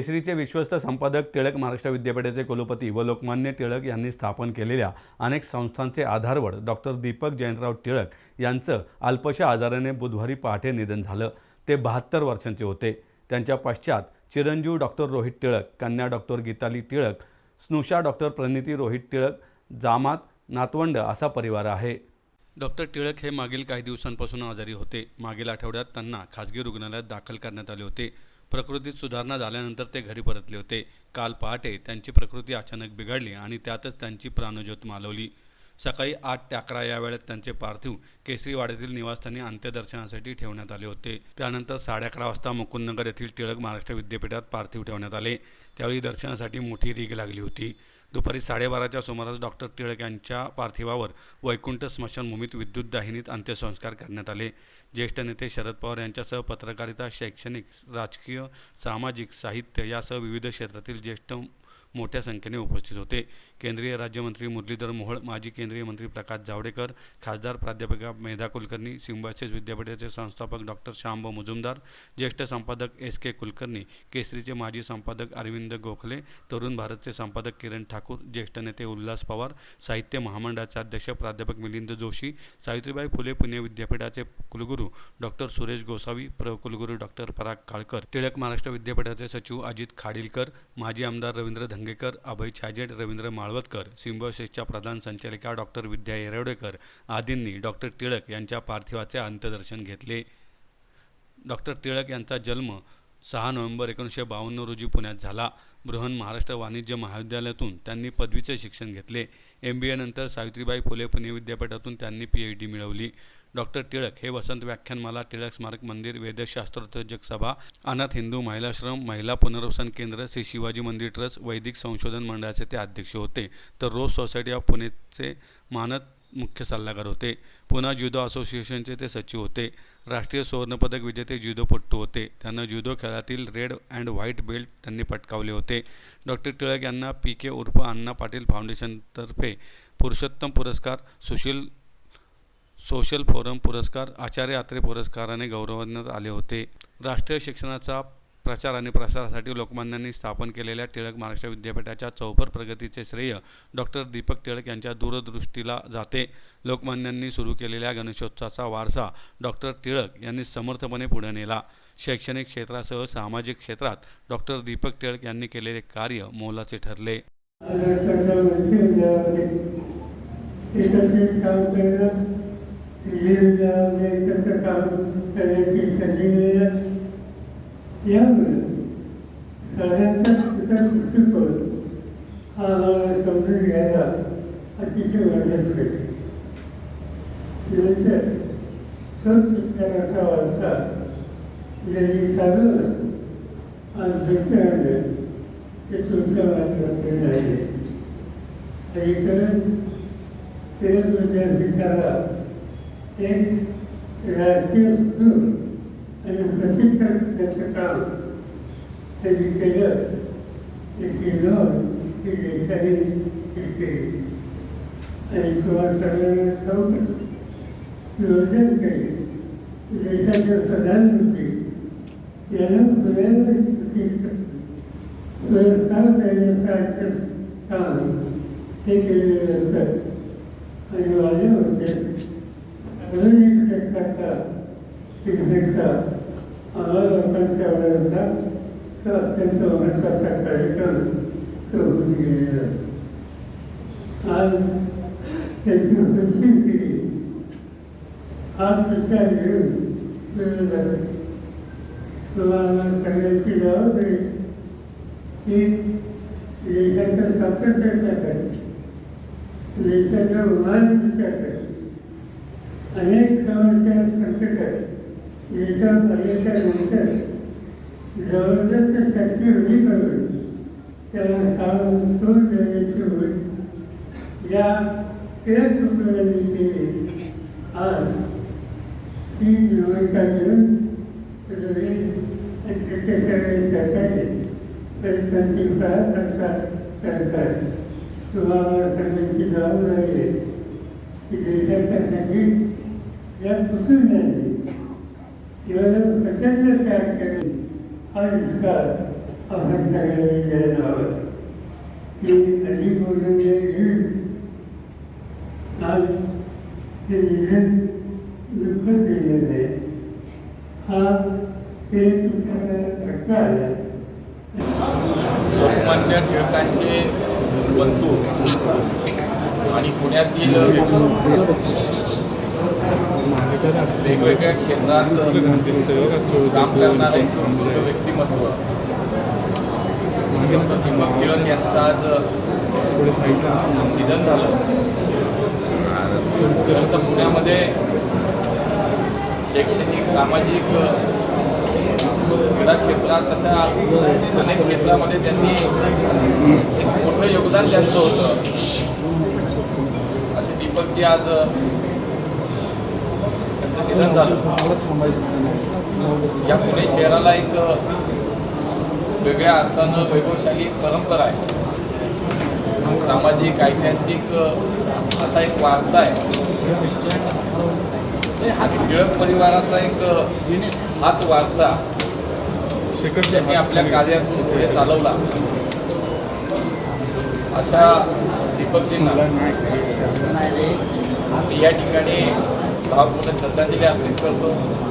केसरीचे विश्वस्त संपादक टिळक महाराष्ट्र विद्यापीठाचे कुलपती व लोकमान्य टिळक यांनी स्थापन केलेल्या अनेक संस्थांचे आधारवड डॉक्टर दीपक जयंतराव टिळक यांचं अल्पशा आजाराने बुधवारी पहाटे निधन झालं. ते बहात्तर वर्षांचे होते. त्यांच्या पश्चात चिरंजीव डॉक्टर रोहित टिळक कन्या डॉक्टर गीताली टिळक स्नुषा डॉक्टर प्रणिती रोहित टिळक जामात नातवंड असा परिवार आहे. डॉक्टर टिळक हे मागील काही दिवसांपासून आजारी होते. मागील आठवड्यात त्यांना खासगी रुग्णालयात दाखल करण्यात आले होते. प्रकृतीत सुधारणा झाल्यानंतर ते घरी परतले होते. काल पहाटे त्यांची प्रकृती अचानक बिघडली आणि त्यातच त्यांची प्राणज्योत मालवली. सकाळी आठ ते अकरा या वेळेत त्यांचे पार्थिव केसरीवाड्यातील निवासस्थानी अंत्यदर्शनासाठी ठेवण्यात आले होते. त्यानंतर साडे अकरा वाजता मुकुंदनगर येथील टिळक महाराष्ट्र विद्यापीठात पार्थिव ठेवण्यात आले. त्यावेळी दर्शनासाठी मोठी रीग लागली होती. दुपारी साडेबाराच्या सुमारास डॉक्टर टिळक यांच्या पार्थिवावर वैकुंठ स्मशानभूमीत विद्युत दाहिनीत अंत्यसंस्कार करण्यात आले. ज्येष्ठ नेते शरद पवार यांच्यासह पत्रकारिता शैक्षणिक राजकीय सामाजिक साहित्य यासह विविध क्षेत्रातील ज्येष्ठ मोठ्या संख्येने उपस्थित होते. केंद्रीय राज्यमंत्री मुरलीधर मोहोळ माजी केंद्रीय मंत्री प्रकाश जावडेकर खासदार प्राध्यापिका मेधा कुलकर्णी सिंबायसिस विद्यापीठाचे संस्थापक डॉक्टर श्यामभाऊ मुजुमदार ज्येष्ठ संपादक एस के कुलकर्णी केसरीचे माजी संपादक अरविंद गोखले तरुण भारतचे संपादक किरण ठाकूर ज्येष्ठ नेते उल्हास पवार साहित्य महामंडळाचे अध्यक्ष प्राध्यापक मिलिंद जोशी सावित्रीबाई फुले पुणे विद्यापीठाचे कुलगुरू डॉक्टर सुरेश गोसावी प्र कुलगुरू डॉक्टर पराग काळकर टिळक महाराष्ट्र विद्यापीठाचे सचिव अजित खाडीलकर माजी आमदार रवींद्र सांगेकर अभय छाजेड रवींद्र माळवतकर सिम्बॉसिसच्या प्रधान संचालिका डॉक्टर विद्या येरवडेकर आदींनी डॉक्टर टिळक यांच्या पार्थिवाचे अंत्यदर्शन घेतले. डॉक्टर टिळक यांचा जन्म सहा नोव्हेंबर एकोणीसशे बावन्न रोजी पुण्यात झाला. बृहन महाराष्ट्र वाणिज्य महाविद्यालयातून त्यांनी पदवीचे शिक्षण घेतले. एम बी एनंतर सावित्रीबाई फुले पुणे विद्यापीठातून त्यांनी पी एच डी मिळवली. डॉक्टर टिळक हे वसंत व्याख्यानमाला टिळक स्मारक मंदिर वेदशास्त्रोत्तेजक सभा अनाथ हिंदू महिलाश्रम महिला पुनर्वसन केंद्र श्री शिवाजी मंदिर ट्रस्ट वैदिक संशोधन मंडळाचे ते अध्यक्ष होते. तर रोज सोसायटी ऑफ पुणेचे मानद मुख्य सल्लागार होते. पुन्हा ज्युदो असोसिएशनचे ते सचिव होते. राष्ट्रीय सुवर्णपदक विजेते ज्युदोपट्टू होते. त्यांना ज्युदो खेळातील रेड अँड व्हाईट बेल्ट त्यांनी पटकावले होते. डॉक्टर टिळक यांना पी के उर्फ अण्णा पाटील फाउंडेशनतर्फे पुरुषोत्तम पुरस्कार सुशील सोशल फोरम पुरस्कार आचार्य अत्रे पुरस्काराने गौरवण्यात आले होते. राष्ट्रीय शिक्षणाचा प्रचार आणि प्रसारासाठी लोकमान्यांनी स्थापन केलेल्या टिळक महाराष्ट्र विद्यापीठाच्या चौफर प्रगतीचे श्रेय डॉक्टर दीपक टिळक यांच्या दूरदृष्टीला जाते. लोकमान्यांनी सुरू केलेल्या गणेशोत्सवाचा वारसा डॉक्टर टिळक यांनी समर्थपणे पुढे नेला. शैक्षणिक क्षेत्रासह सामाजिक क्षेत्रात डॉक्टर दीपक टिळक यांनी केलेले कार्य मोलाचे ठरले. काम करणं दिल्ली काम करण्याची संधी यामुळे सगळ्यांचा तुझा दृष्टिकोन हा आम्हाला समजून घ्यायला अतिशय मदत करते नंतर तो पुस्तकाचा वारसा ज्यांनी चालवला आज दुसऱ्यानं ते तुमच्या माध्यमातून राहिले अलीकडे तेल विद्यापीठाला एक राजकीय सुदूर आणि प्रसिद्ध त्याचं काम त्यांनी केलं त्याची नोंद ही देशाने घेतली आणि तुम्हाला सगळ्यांना ठाऊकच योजना केली देशाचे प्रधानमंत्री यांना पुण्याला प्रतिष्ठा व्यवस्था करण्याचं काम हे केलेल्यानंतर आणि माझ्या होते अजून relief discussor, fixer, another conservator, conservator secretary to the As it's a facility. After ten years, the secretary is a substitute secretary. They said, no, one secretary. अनेक समस्या संकट याच्या आल्याच्यानंतर जबरदस्त शक्ती उभी करून त्याला सावरून तोड देण्याची होईल या टिळक कुटुंबांनी केली आज ती भूमिका घेऊन त्याचे सगळे सरकारी प्रश्नाची परिस्थिती करतात करतात. तुम्हाला सगळ्यांची जबाबदारी आहे की देशाच्यासाठी या कुटुंबाने केवळ प्रचंड तयार केले हा विश्वास आपण सगळ्यांनी जायला हवं की अधिक बोललेले न्यूज आज ते निधन दुःखच दिलेलं आहे हा ते दुसऱ्या घटना आल्या लोकमान्य टिळकांचे बंधू आणि पुण्यातील वेगवेगळ्या क्षेत्रात काम करणारे एक व्यक्तिमत्व. दीपक टिळक यांचं आज निधन झालं. तर पुण्यामध्ये शैक्षणिक सामाजिक क्रीडा क्षेत्रात तशा अनेक क्षेत्रामध्ये त्यांनी मोठं योगदान त्यांचं होतं. असे दीपकजी आज निधन झालं. या पुणे शहराला एक वेगळ्या अर्थानं वैभवशाली परंपरा आहे. सामाजिक ऐतिहासिक असा एक वारसा आहे. हा टिळक परिवाराचा एक हाच वारसा त्यांनी आपल्या कार्यातून पुढे चालवला. अशा दीपकजींना या ठिकाणी भावपूर्ण श्रद्धांजली अर्पित करतो.